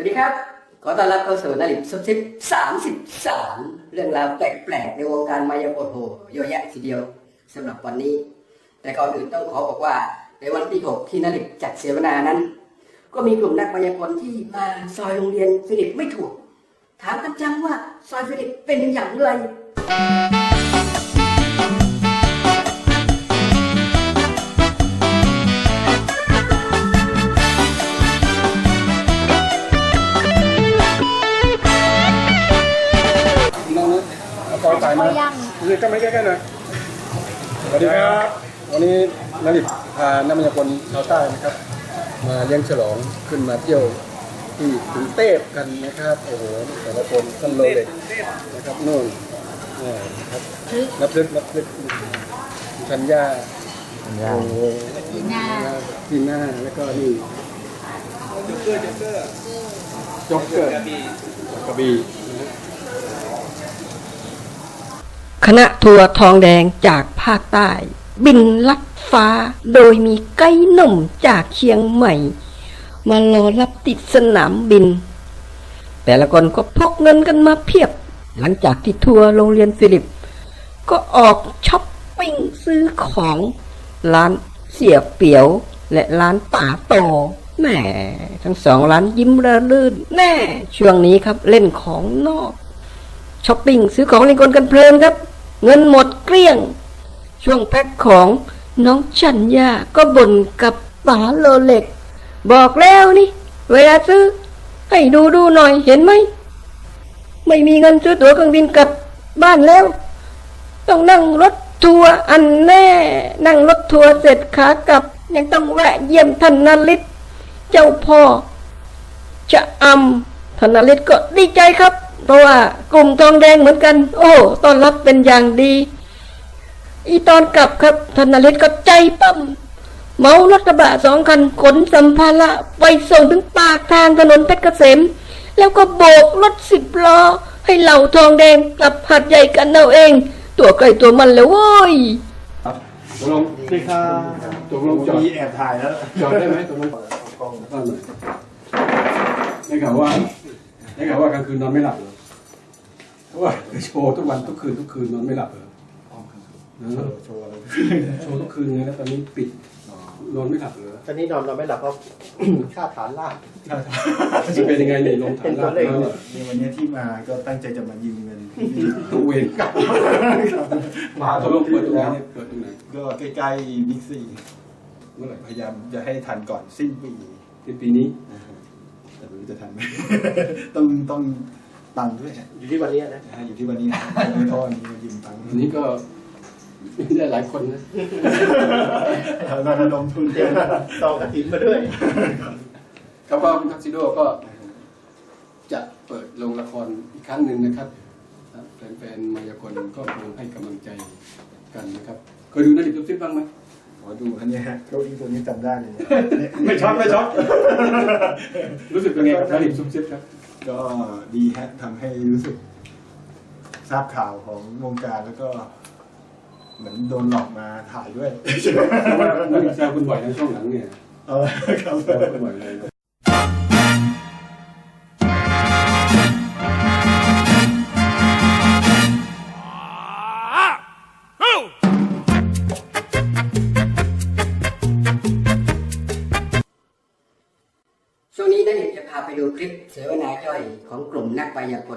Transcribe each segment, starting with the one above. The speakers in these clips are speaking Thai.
วัสดีครับ ขอต้อนรับเข้าสู่นาฬิกาซุปซิปสามสิบสามเรื่องราวแปลกๆ ในวงการมายากลโหเยอะแยะทีเดียวสำหรับวันนี้ แต่ก่อนอื่นต้องขอบอกว่า ในวันที่6ที่นาฬิกจัดเสวนานั้น ก็มีกลุ่มนักมายากลที่มาซอยโรงเรียนฟิลิปไม่ถูก ถามกันจังว่าซอยฟิลิปเป็นอย่างไร คือก็ไม่ใกล้ๆหน่อยสวัสดีครับ วันนี้นริตพานักมายากลชาวใต้นะครับ มาเลี้ยงฉลองขึ้นมาเที่ยวที่ถึงเทพกันนะครับ โอ้โหแต่ละคนท่านโลเล็กนะครับนู่นนี่นะครับนับลึกนับลึกชัญญาโอ้โหดีหน้าทีหน้าแล้วก็นี่จ็อกเกอร์จ็อกเกอร์กระบี่ คณะทัวร์ทองแดงจากภาคใต้ บินลัดฟ้า โดยมีไกด์หนุ่มจากเชียงใหม่ มารอรับติดสนามบิน แต่ละคนก็พกเงินกันมาเพียบ หลังจากที่ทัวร์โรงเรียนฟิลิป ก็ออกช้อปปิ้งซื้อของ ร้านเสียเปียวและร้านป่าโตแหม่ทั้งสองร้านยิ้มระลื่น แน่ ช่วงนี้ครับเล่นของนอกช้อปปิ้งซื้อของเล่นกลกันเพลินครับ เงินหมดเกลี้ยง ช่วงแพ็คของน้องชัญญาก็บ่นกับป๋าโลเล็ก บอกแล้วนี่ เวลาซื้อ ให้ดูดูหน่อยเห็นไหม ไม่มีเงินซื้อตั๋วเครื่องบินกลับบ้านแล้ว ต้องนั่งรถทัวร์อันแน่ นั่งรถทัวร์เสร็จขากลับ ยังต้องแวะเยี่ยมท่านนลิศเจ้าพ่อ จะอำธนฤทธิ์ก็ดีใจครับ เพราะว่ากลุ่มทองแดงเหมือนกัน โอ้ต้อนรับเป็นอย่างดี อีตอนกลับครับธนฤทธิ์ก็ใจปั้มเมารถกระบะสองคันขนสัมภาระไปส่งถึงปากทางถนนเพชรเกษม แล้วก็โบกรถสิบล้อ ให้เหล่าทองแดงกลับหัดใหญ่กันเอาเอง ตัวใกล้ตัวมันแล้วโว้ยตกลงนี่ครับตกลงจอดมีแอบถ่ายแล้วจอดได้ไหมตกลงกล้องหน่อยได้ข่าวว่าได้ข่าวว่ากลางคืนนอนไม่หลับเหรอเพราะ ว่าโชว์ทุกวันทุกคืนทุกคืนนอนไม่หลับเหรอนะโชว์อะไรโชว์ทุกคืนไงแล้วตอนนี้ปิดนอนไม่หลับเหรอตอนนี้นอนเราไม่หลับเพราะค่าฐานล่างจะเป็นยังไงเนี่ยลงฐาเป็นนล่าตัวงเลขแล้วในวันนี้ที่มาก็ตั้งใจจะมายืมเงินตัวเวรกลับมาตกลงเปิดตรงไหนเนี่ยเปิดตรงไหนก็ใกล้ๆบิ๊กซีเมื่อไหร่พยายามจะให้ทันก่อนสิ้นปีในปีนี้นะฮะแต่ไม่รู้จะทันไหมต้องต้อง ตังค์ด้วยฮะอยู่ที่วันนี้นะนะฮะอยู่ที่วันนี้นะไม่ทอดนี้มายืมตังค์วันนี้ก็ได้หลายคนนะเราระดมทุนเตรียมซองกระถินมาด้วยครับก็ทักซิโดก็ จะเปิดโรงละครอีกครั้งหนึ่งนะครับแฟนๆมายากลก็คงให้กำลังใจกันนะครับเคยดูนาฬิกาซุปซิปบ้างไหมขอดูอันเนี้ยฮะเก้าอี้ตัวนี้จำได้เลยเนี่ยไม่ช็อตไม่ช็อตรู้สึกเป็นไงกับนาฬิกาซุปซิปครับ ก็ดีฮะทำให้รู้สึกทราบข่าวของวงการแล้วก็ เหมือนโดนหลอกมาถ่ายด้วย เพราะว่านาฬิกาแซวคุณบ่อยในช่วงหลังเนี่ยเออครับ แซวคุณบ่อยเลย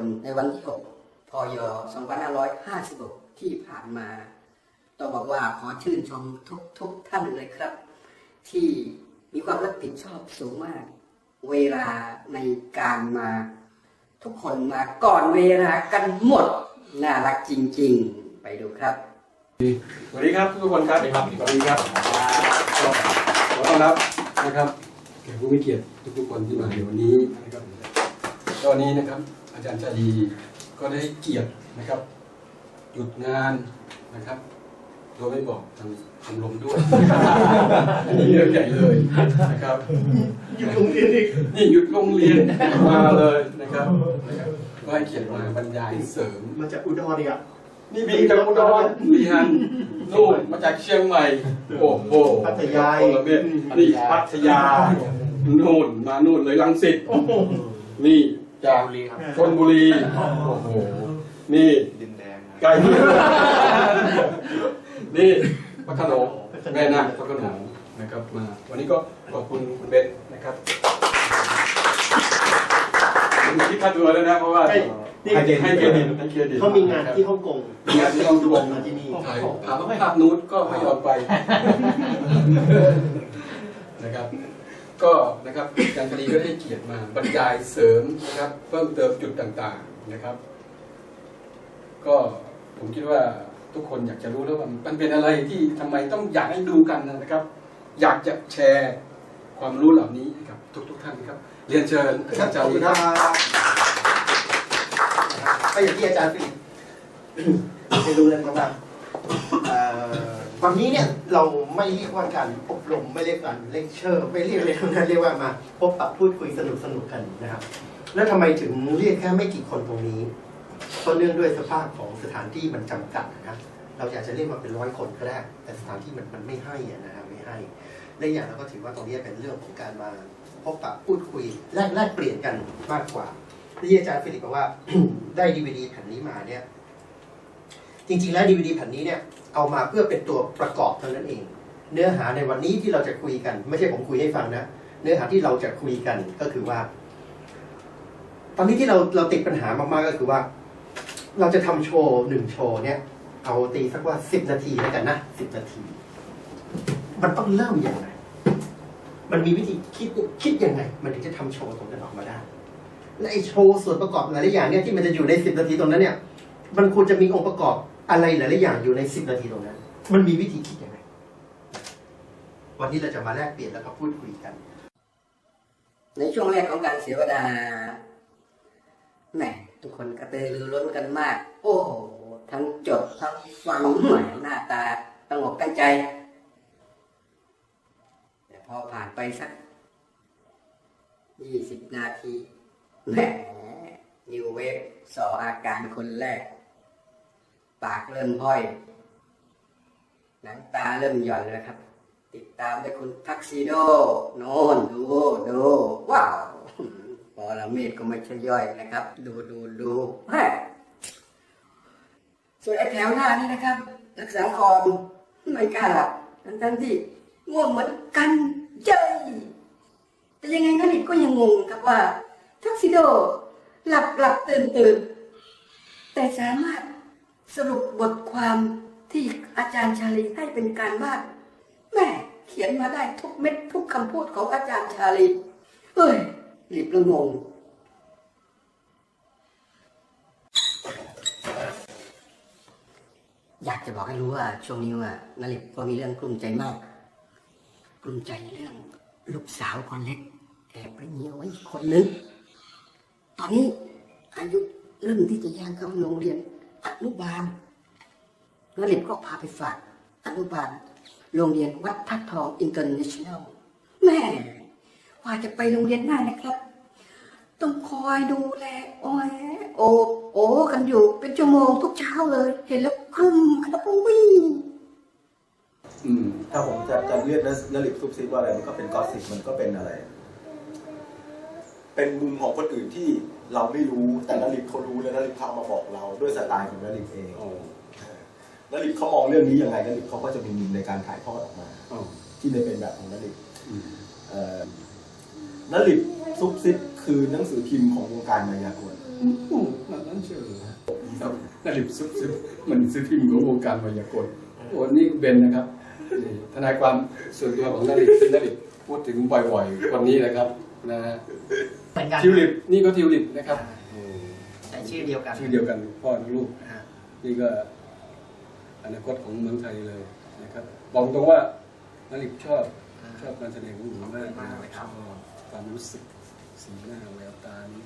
กมายากลในวันที่ 6 พย 2556 ที่ผ่านมา ต้องบอกว่าขอชื่นชมทุกทุกท่านเลยครับ ที่มีความรับผิดชอบสูงมาก เวลาในการมา ทุกคนมาก่อนเวลากันหมด น่ารักจริง ๆ ไปดูครับสวัสดีครับทุกคนครับสวัสดีครับสวัสดีครับก็ขอต้อนรับนะครับแขกผู้มีเกียรติทุกๆคนที่มาในวันนี้นะครับตอนนี้นะครับ อาจารย์ชาลีก็ได้เกียรตินะครับ หยุดงานนะครับโดยไม่บอกทางชมรมด้วยอันนี้เรื่องใหญ่เลยนะครับอยู่โรงเรียนอีกนี่หยุดโรงเรียนมาเลยนะครับนะครับก็ให้เกียรติมาบรรยายเสริมมาจากอุดรอีกอะนี่บินจากอุดรลีฮันนู่นมาจากเชียงใหม่โอ้โหพัทยาคนละเม็ดนี่พัทยานู่นมานู่นเลยลังสิตนี่ จากบุรีครับชนบุรีโอ้โหนี่ดินแดงไก่นี่พระโขนงแม่นาคพระโขนงนะครับมา วันนี้ก็ขอบคุณคุณเบนนะครับผมคิดค่าตัวแล้วนะเพราะว่าใช่นี่ให้ให้เครดิตให้เครดิตเขามีงานที่ฮ่องกงมีงานที่ฮ่องกงมาที่นี่ถ่ายภาพภาพนูดก็ไม่ยอมไปนะครับ ก็นะครับอาจารย์คดีก็ให้เกียรติมาบรรยายเสริมนะครับเพิ่มเติมจุดต่างๆนะครับ ก็ผมคิดว่าทุกคนอยากจะรู้แล้วว่ามันเป็นอะไรที่ทำไมต้องอยากให้ดูกันนะครับ อยากจะแชร์ความรู้เหล่านี้กับทุก ๆ ท่านครับ เรียนเชิญอาจารย์จารีครับก็อย่างที่อาจารย์ฟิลิปให้รู้เลยนะครั วันนี้เนี่ยเราไม่เรียกว่าการอบรมไม่เรียกการเลคเชอร์ ไม่เรียกอะไรทั้งนั้นเรียกว่ามาพบปะพูดคุยสนุกสนุกกันนะครับ แล้วทำไมถึงเรียกแค่ไม่กี่คนตรงนี้เพราะเนื่องด้วยสภาพของสถานที่มันจำกัดนะครับเราอยากจะเรียกมาเป็นร้อยคนก็ได้ แต่สถานที่มันมันไม่ให้อะนะครับไม่ให้และอย่างเราก็ถือว่าตรงนี้เป็นเรื่องของการมาพบปะพูดคุยแลกแลกเปลี่ยนกันมากกว่าที่อาจารย์ฟิลิปบอกว่าได้ดีวดีแผ่นนี้มาเนี่ย จริง ๆ แล้วดีวดีแผ่นนี้เนี่ย เอามาเพื่อเป็นตัวประกอบเท่านั้นเอง เนื้อหาในวันนี้ที่เราจะคุยกัน ไม่ใช่ผมคุยให้ฟังนะ เนื้อหาที่เราจะคุยกันก็คือว่า ตอนนี้ที่เราเราติดปัญหามากๆก็คือว่า เราจะทำโชว์หนึ่งโชว์เนี่ย เอาตีสักว่าสิบนาทีแล้วกันนะสิบนาที มันต้องเริ่มยังไงมันมีวิธีคิดคิดยังไง มันถึงจะทำโชว์ตรงนั้นออกมาได้และไอโชว์ส่วนประกอบหลายๆอย่างเนี่ยที่มันจะอยู่ในสิบนาทีตรงนั้นเนี่ย มันควรจะมีองค์ประกอบ อะไรหลายๆอย่างอยู่ในสิบนาทีตรงนั้น มันมีวิธีคิดยังไง วันนี้เราจะมาแลกเปลี่ยนแล้วก็พูดคุยกัน ในช่วงแรกของการเสียวนาแหมทุกคนกระตือรือร้นกันมาก โอ้โหทั้งจดทั้งฟังหมหน้าตาตั้งอกตั้งใจแต่พอผ่านไปสักยี่สิบนาทีแหมนิวเวฟสออาการคนแรก ปากเริ่มห้อย หนังตาเริ่มหย่อนแล้วครับ ติดตามด้วยคุณทักซิโด โนนดูดูว้าวปอละเมดก็ไม่ใช่ย่อยนะครับ ดูดูดูแม่ส่วนไอ้แถวหน้านี่นะครับรักษาคอมไม่กล้าหลับทั้งทั้งที่ง่วงเหมือนกันเจ้ยแต่ยังไงนั่นอีกก็ยังงงครับว่าทักซิโด หลับหลับตื่นตื่นแต่สามารถ สรุปบทความที่อาจารย์ชาลีให้เป็นการบ้านแม่เขียนมาได้ทุกเม็ดทุกคำพูดของอาจารย์ชาลีเอ้ยรีบละงงอยากจะบอกให้รู้ว่าช่วงนี้ว่านาริบก็มีเรื่องกลุ้มใจมาก กลุ้มใจเรื่องลูกสาวคนเล็กแอบไปเมียไว้อีกคนนึง ตอนนี้อายุเริ่มที่จะย่างเข้าโรงเรียน อนุบาลนาริบก็พาไปฝากอนุบาล โรงเรียนวัดทัดทองอินเตอร์เนชั่นแนลแม่กว่าจะไปโรงเรียนได้นะครับ ต้องคอยดูแลโอ้ยโอโอกันอยู่เป็นชั่วโมงทุกเช้าเลย เห็นแล้วครึ่มครับอุ้ยอืมถ้าผมจะจะเรียกนลิปซุปซิปว่าอะไรมันก็เป็นกอสซิปมันก็เป็นอะไร เป็นมุมของคนอื่นที่เราไม่รู้แต่นลิปเขารู้แล้วนลิปเขาเอามาบอกเราด้วยสไตล์ของนลิปเองโอ้นลิปเขามองเรื่องนี้ยังไงนลิปเขาก็จะมีมุมในการถ่ายทอดออกมาโอ้ที่ในเป็นแบบของนลิปอืมเอ่อนลิปซุปซิปคือหนังสือพิมพ์ของวงการมายากลโอ้นั่นเชื่อครับนาริบซุบซิบมันซื้อพิมพ์ของวงการมายากลโอ้นี่เบนนะครับนี่ทนายความส่วนตัวของนาริบซึ่งนาริบพูดถึงบ่อยๆวันนี้นะครับนะฮะ เหมือนกันทิวลิปนี่ก็ทิวลิปนะครับแต่ชื่อเดียวกันชื่อเดียวกันพ่อทั้งลูกฮะนี่ก็อนาคตของเมืองไทยเลยนะครับบอกตรงว่านาริบชอบชอบการแสดงของหนูมากมากเลยครับชอบความรู้สึกสีหน้าแววตานี่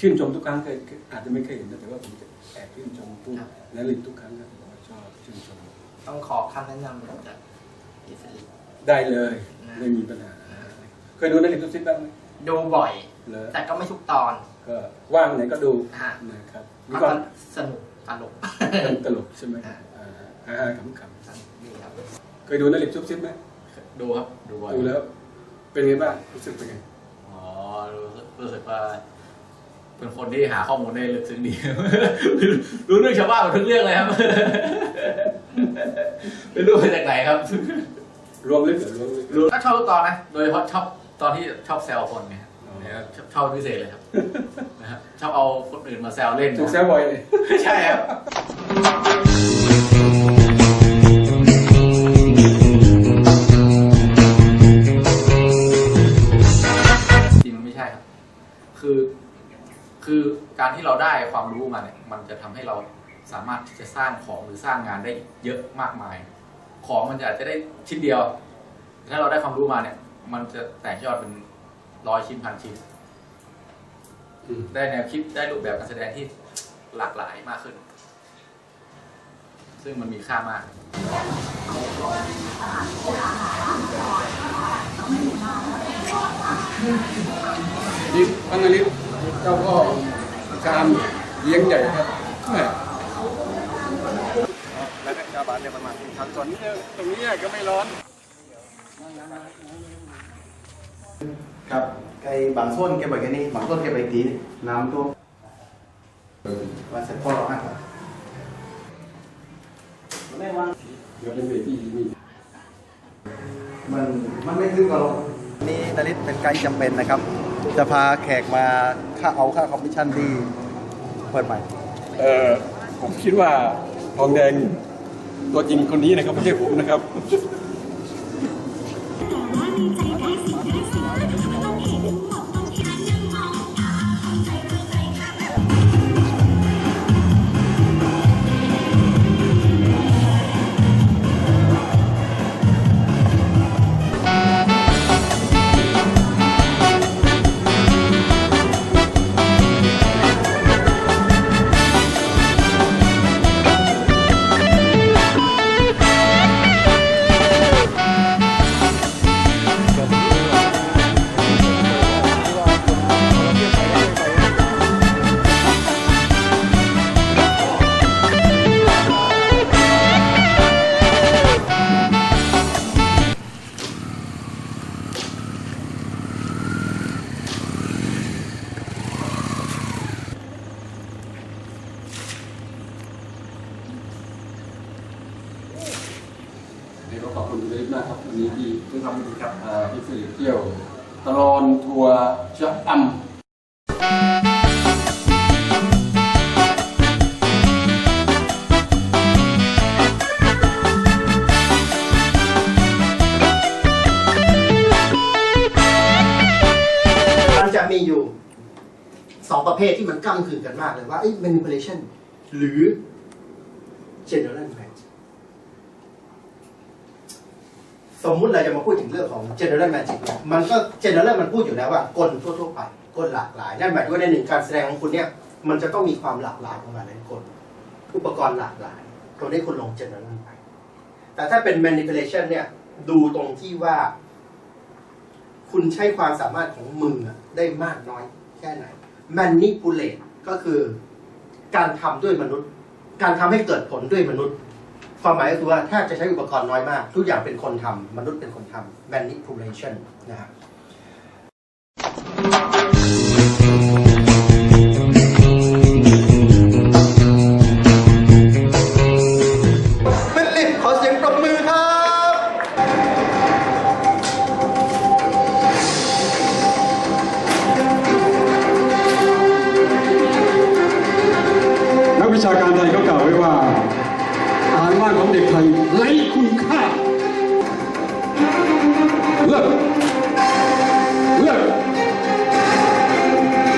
ชื่นชมทุกครั้งเคยอาจจะไม่เคยเห็นนะแต่ว่าผมจะแอบชื่นชมผู้นาริบทุกครั้งครับบอกว่าชอบชื่นชมต้องขอคำแนะนำจากกิฟลิปได้เลยนะไม่มีปัญหาเคยดูนาริบทุกซิปบ้างไหม ดูบ่อยเลยแต่ก็ไม่ทุกตอนก็ว่างไหนก็ดูฮะนะครับมีก็ความสนุกตลก เป็นตลกใช่ไหมฮะอ่าฮาๆขำนี่ครับๆเคยดูนาริบทุกซิปไหมดูครับ ดูบ่อยดูแล้ว เป็นไงบ้างรู้สึกเป็นไง อ๋อรู้สึกรู้สึกว่า เป็นคนที่หาข้อมูลได้ลึกซึ้งดี รู้เรื่องชาวบ้านหมดทุกเรื่องเลยครับ ไม่รู้มาจากไหนครับ รวมลึกเหรอรวมลึกรู้ก็ชอบทุกตอนนะ โดยเฉพาะชอบ ตอนที่ชอบแซวคนไงครับชอบชอบเป็นพิเศษเลยครับนะครับชอบเอาคนอื่นมาแซวเล่นถูกแซวบ่อยเลยใช่ครับจริงไม่ใช่ครับ คือ คือการที่เราได้ความรู้มาเนี่ยมันจะทำให้เราสามารถที่จะสร้างของหรือสร้างงานได้เยอะมากมาย ของมันจะอาจจะได้ชิ้นเดียวถ้าเราได้ความรู้มาเนี่ย มันจะแตกยอดเป็นร้อยชิ้นพันชิ้น ได้แนวคิดได้รูปแบบการแสดงที่หลากหลายมากขึ้น ซึ่งมันมีค่ามากนี่พันนลิศเจ้าพ่อการเลี้ยงใหญ่ครับแหม่แล้วชาวบ้านเนี่ยมันมาทำส่วนนี้เนี่ยตรงนี้ก็ไม่ร้อน ครับไอ้บางส่วนแกไปแค่นี้บางส่วนแกไปตีนี่น้ำท่วมว่าเสร็จพ่อเราให้ก่อนไม่วางเดี๋ยวเป็นเวทีนี่มันมันไม่ถึงกับเรานี่นาริศเป็นไกด์จำเป็นนะครับ จะพาแขกมาค่าเอาค่าคอมมิชชั่นที่เปิดใหม่เออผมคิดว่าทองแดงตัวจริงคนนี้นะครับไม่ใช่ผมนะครับ คุณเล็กมากครับวันนี้ที่ที่ทำดีครับอ่าที่สื่อเที่ยวตลอนทัวร์ชะอำีอยู่สองประเภทที่มันก้ากึ่งกันมากเลยว่า manipulation หรือ general magic สมมุติเราจะมาพูดถึงเรื่องของ general magic เนี่ยมันก็ general มันพูดอยู่แล้วว่ากลทั่วๆไปกลหลากหลาย นั่นหมายถึงว่าในหนึ่งการแสดงของคุณเนี่ยมันจะต้องมีความหลากหลายของมันในกลอุปกรณ์หลากหลาย ตรงนี้คุณลง general ไป แต่ถ้าเป็น manipulation เนี่ยดูตรงที่ว่า คุณใช้ความสามารถของมืออะได้มากน้อยแค่ไหน manipulate ก็คือการทำด้วยมนุษย์ การทำให้เกิดผลด้วยมนุษย์ ความหมายก็คือว่าแทบจะใช้อุปกรณ์น้อยมาก ทุกอย่างเป็นคนทำมนุษย์เป็นคนทำ manipulation นะครับเป็นลิฟขอเสียงปรบมือครับนักวิชาการไทยเขากล่าวไว้ว่า อาหารว่าของเด็กไทยไร้คุณค่าเลิกเลิก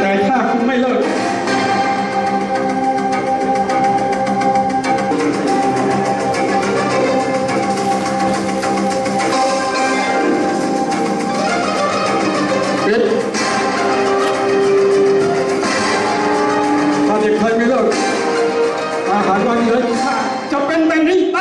แต่ถ้าคุณไม่เลิกปิดถ้าเด็กไทยไม่เลิกอาหารว่างนี้ไร้ cho kênh Benry